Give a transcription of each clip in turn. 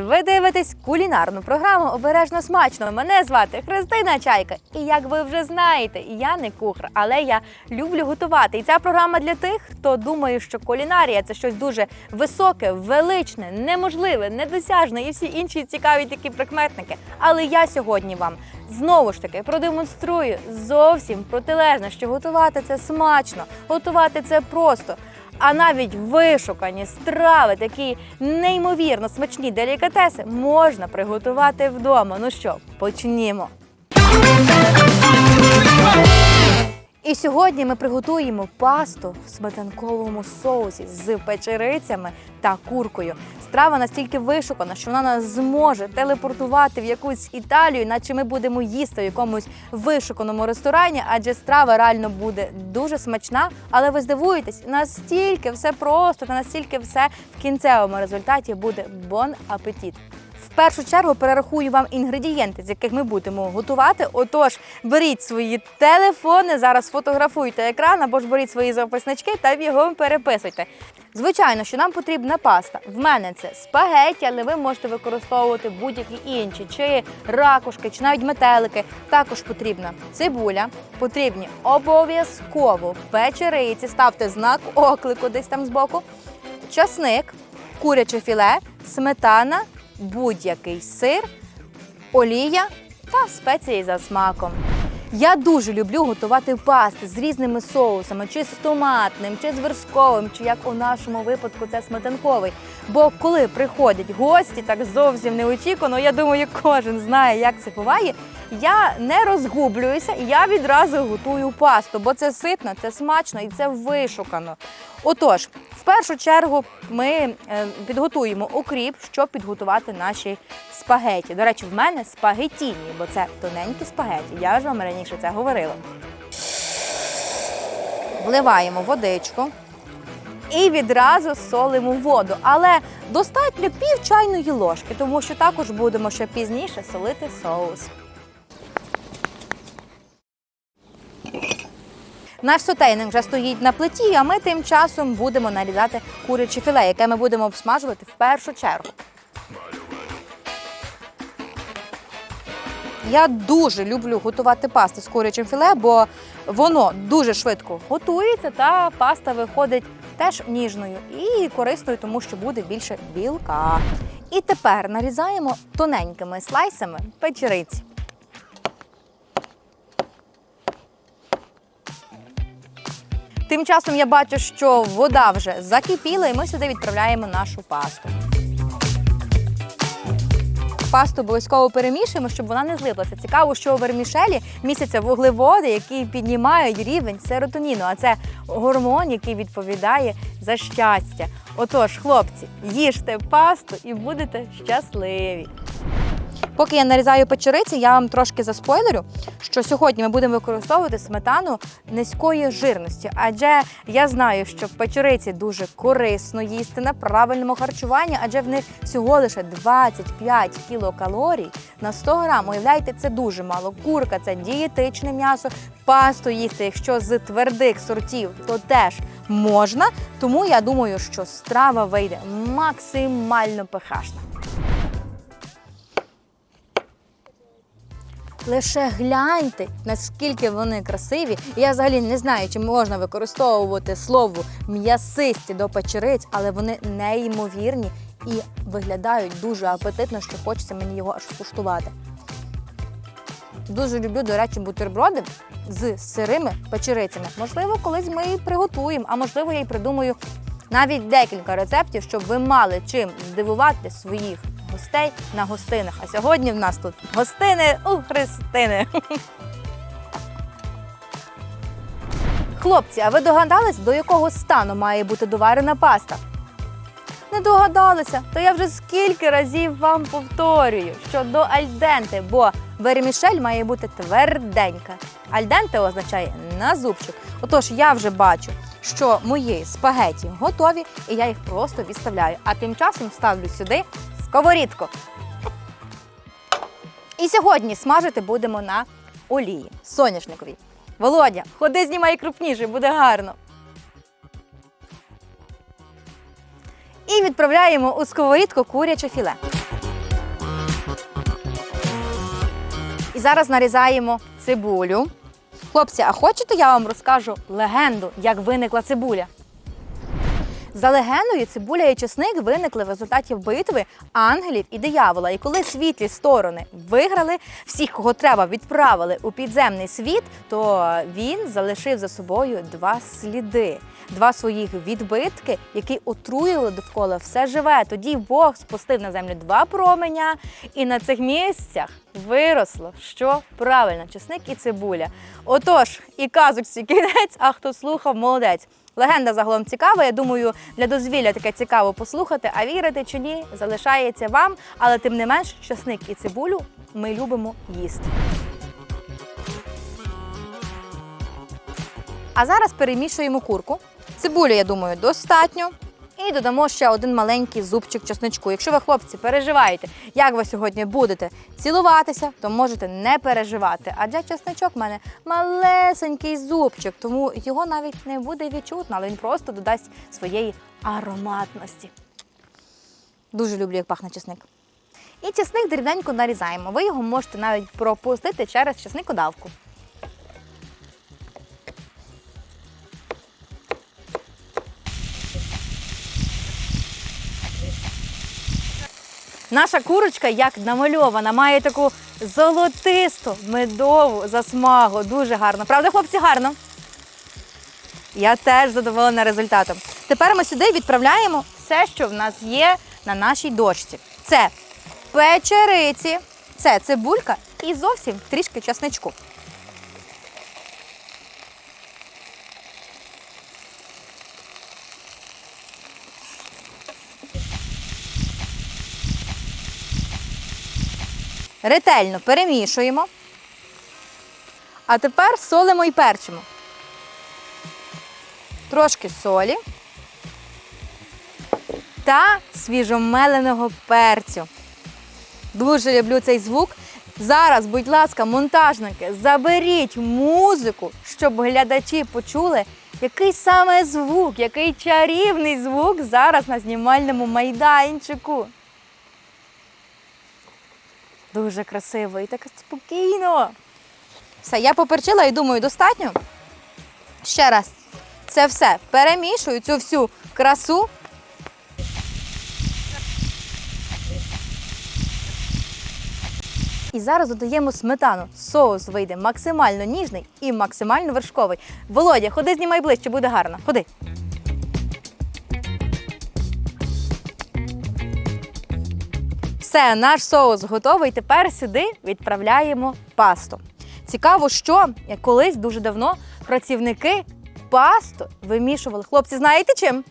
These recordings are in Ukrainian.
Ви дивитесь кулінарну програму Обережно смачно. Мене звати Христина Чайка. І як ви вже знаєте, я не кухар, але я люблю готувати. І ця програма для тих, хто думає, що кулінарія це щось дуже високе, величне, неможливе, недосяжне і всі інші цікаві такі прикметники. Але я сьогодні вам знову ж таки продемонструю зовсім протилежне, що готувати це смачно, готувати це просто. А навіть вишукані страви, такі неймовірно смачні делікатеси можна приготувати вдома. Ну що, почнімо. І сьогодні ми приготуємо пасту в сметанковому соусі з печерицями та куркою. Страва настільки вишукана, що вона нас зможе телепортувати в якусь Італію, наче ми будемо їсти в якомусь вишуканому ресторані, адже страва реально буде дуже смачна. Але ви здивуєтесь, настільки все просто та настільки все в кінцевому результаті буде бон апетіт. В першу чергу перерахую вам інгредієнти, з яких ми будемо готувати. Отож, беріть свої телефони, зараз фотографуйте екран або ж беріть свої записнички та бігом переписуйте. Звичайно, що нам потрібна паста. В мене це спагеті, але ви можете використовувати будь-які інші, чи ракушки, чи навіть метелики. Також потрібна цибуля, потрібні обов'язково печериці, ставте знак оклику десь там збоку, часник, куряче філе, сметана, будь-який сир, олія та спеції за смаком. Я дуже люблю готувати пасти з різними соусами, чи з томатним, чи з вершковим, чи як у нашому випадку це сметанковий. Бо коли приходять гості, так зовсім неочікувано, я думаю, кожен знає, як це буває. Я не розгублююся, і я відразу готую пасту, бо це ситно, це смачно і це вишукано. Отож, в першу чергу ми е, підготуємо окріп, щоб підготувати наші спагеті. До речі, в мене спагетіні, бо це тоненькі спагеті. Я ж вам раніше це говорила. Вливаємо водичку і відразу солимо воду. Але достатньо пів чайної ложки, тому що також будемо ще пізніше солити соус. Наш сотейник вже стоїть на плиті, а ми тим часом будемо нарізати куряче філе, яке ми будемо обсмажувати в першу чергу. Я дуже люблю готувати пасти з курячим філе, бо воно дуже швидко готується, та паста виходить теж ніжною і корисною, тому що буде більше білка. І тепер нарізаємо тоненькими слайсами печериці. Тим часом я бачу, що вода вже закипіла, і ми сюди відправляємо нашу пасту. Пасту обов'язково перемішуємо, щоб вона не злиплася. Цікаво, що у вермішелі містяться вуглеводи, які піднімають рівень серотоніну, а це гормон, який відповідає за щастя. Отож, хлопці, їжте пасту і будете щасливі. Поки я нарізаю печериці, я вам трошки заспойлерю, що сьогодні ми будемо використовувати сметану низької жирності, адже я знаю, що печериці дуже корисно їсти на правильному харчуванні, адже в них всього лише 25 кілокалорій на 100 грам. Уявляєте, це дуже мало. Курка це дієтичне м'ясо, пасту їсти, якщо з твердих сортів, то теж можна. Тому я думаю, що страва вийде максимально пихашна. Лише гляньте, наскільки вони красиві. Я взагалі не знаю, чи можна використовувати слово м'ясисті до печериць, але вони неймовірні і виглядають дуже апетитно, що хочеться мені його аж скуштувати. Дуже люблю, до речі, бутерброди з сирими печерицями. Можливо, колись ми і приготуємо, а можливо, я й придумаю навіть декілька рецептів, щоб ви мали чим здивувати своїх гостей на гостинах. А сьогодні в нас тут гостини у Христини. Хлопці, а ви догадались, до якого стану має бути доварена паста? Не догадалися, то я вже скільки разів вам повторюю, що до альденте, бо вермішель має бути тверденька. Альденте означає на зубчик. Отож, я вже бачу, що мої спагеті готові, і я їх просто відставляю. А тим часом ставлю сюди сковорідку. І сьогодні смажити будемо на олії соняшниковій. Володя, ходи, знімай крупніше, буде гарно. І відправляємо у сковорідку куряче філе. І зараз нарізаємо цибулю. Хлопці, а хочете, я вам розкажу легенду, як виникла цибуля? За легендою, цибуля і чесник виникли в результаті битви ангелів і диявола. І коли світлі сторони виграли, всіх, кого треба, відправили у підземний світ, то він залишив за собою два сліди, два своїх відбитки, які отруїли довкола все живе. Тоді Бог спустив на землю два променя, і на цих місцях виросло що правильно, чесник і цибуля. Отож, і казочці кінець, а хто слухав, молодець. Легенда загалом цікава. Я думаю, для дозвілля таке цікаво послухати, а вірити чи ні, залишається вам. Але тим не менш, часник і цибулю ми любимо їсти. А зараз перемішуємо курку. Цибулю, я думаю, достатньо. І додамо ще один маленький зубчик чесничку. Якщо ви, хлопці, переживаєте, як ви сьогодні будете цілуватися, то можете не переживати. Адже чесничок в мене малесенький зубчик, тому його навіть не буде відчутно, але він просто додасть своєї ароматності. Дуже люблю, як пахне чесник. І чесник дрібненько нарізаємо. Ви його можете навіть пропустити через чесникодавку. Наша курочка, як намальована, має таку золотисту медову засмагу. Дуже гарно. Правда, хлопці, гарно? Я теж задоволена результатом. Тепер ми сюди відправляємо все, що в нас є на нашій дошці. Це печериці, це цибулька і зовсім трішки часничку. Ретельно перемішуємо. А тепер солимо і перчимо. Трошки солі та свіжомеленого перцю. Дуже люблю цей звук. Зараз, будь ласка, монтажники, заберіть музику, щоб глядачі почули, який саме звук, який чарівний звук зараз на знімальному майданчику. Дуже красиво і так спокійно. Все, я поперчила і думаю, достатньо. Ще раз. Це все перемішую цю всю красу. І зараз додаємо сметану. Соус вийде максимально ніжний і максимально вершковий. Володя, ходи знімай ближче, буде гарно. Ходи. Все, наш соус готовий. Тепер сюди відправляємо пасту. Цікаво, що колись дуже давно працівники пасту вимішували. Хлопці, знаєте чим?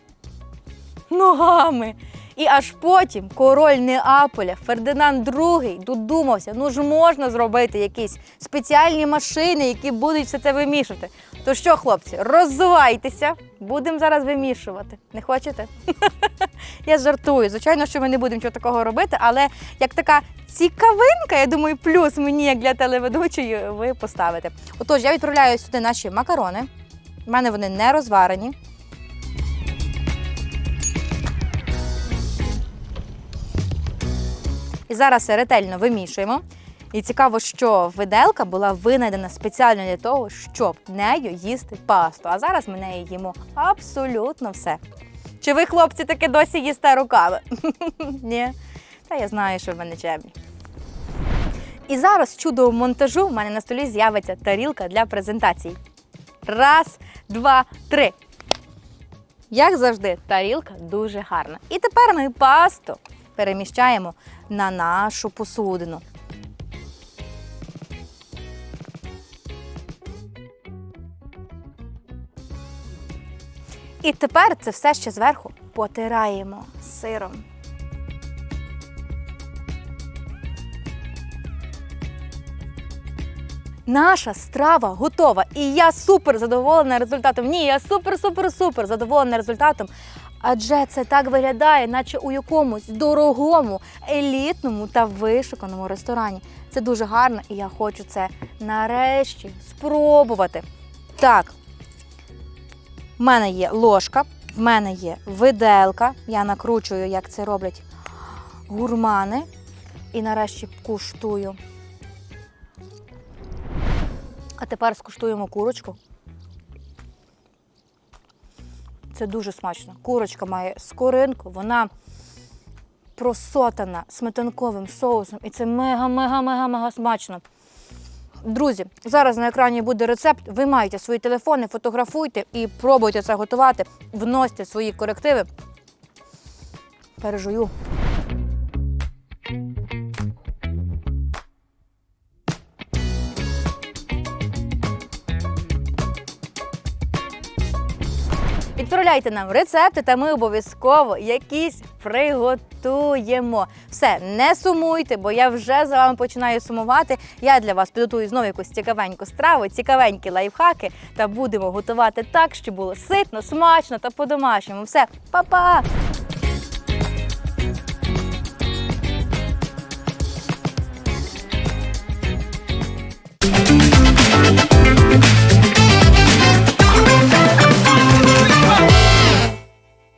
Ногами. І аж потім король Неаполя Фердинанд II додумався, ну ж можна зробити якісь спеціальні машини, які будуть все це вимішувати. То що, хлопці, роззувайтеся, будемо зараз вимішувати. Не хочете? Я жартую. Звичайно, що ми не будемо чого такого робити, але як така цікавинка, я думаю, плюс мені, як для телеведучої, ви поставите. Отож, я відправляю сюди наші макарони. У мене вони не розварені. І зараз ретельно вимішуємо. І цікаво, що виделка була винайдена спеціально для того, щоб нею їсти пасту. А зараз ми нею їмо абсолютно все. Чи ви, хлопці, таки досі їсте руками? Ні. Та я знаю, що в мене чемні. І зараз чудо монтажу в мене на столі з'явиться тарілка для презентації. Раз, два, три. Як завжди, тарілка дуже гарна. І тепер ми пасту переміщаємо на нашу посудину. І тепер це все ще зверху потираємо сиром. Наша страва готова, і я супер задоволена результатом. Ні, я супер, супер, супер задоволена результатом. Адже це так виглядає, наче у якомусь дорогому, елітному та вишуканому ресторані. Це дуже гарно, і я хочу це нарешті спробувати. Так, в мене є ложка, в мене є виделка. Я накручую, як це роблять гурмани. І нарешті куштую. А тепер скуштуємо курочку. Це дуже смачно. Курочка має скоринку, вона просотана сметанковим соусом. І це мега-мега-мега-мега смачно. Друзі, зараз на екрані буде рецепт. Ви маєте свої телефони, фотографуйте і пробуйте це готувати. Вносьте свої корективи. Пережую. Відправляйте нам рецепти, та ми обов'язково якісь приготуємо. Все, не сумуйте, бо я вже за вами починаю сумувати. Я для вас підготую знову якусь цікавеньку страву, цікавенькі лайфхаки, та будемо готувати так, щоб було ситно, смачно та по-домашньому. Все, па-па!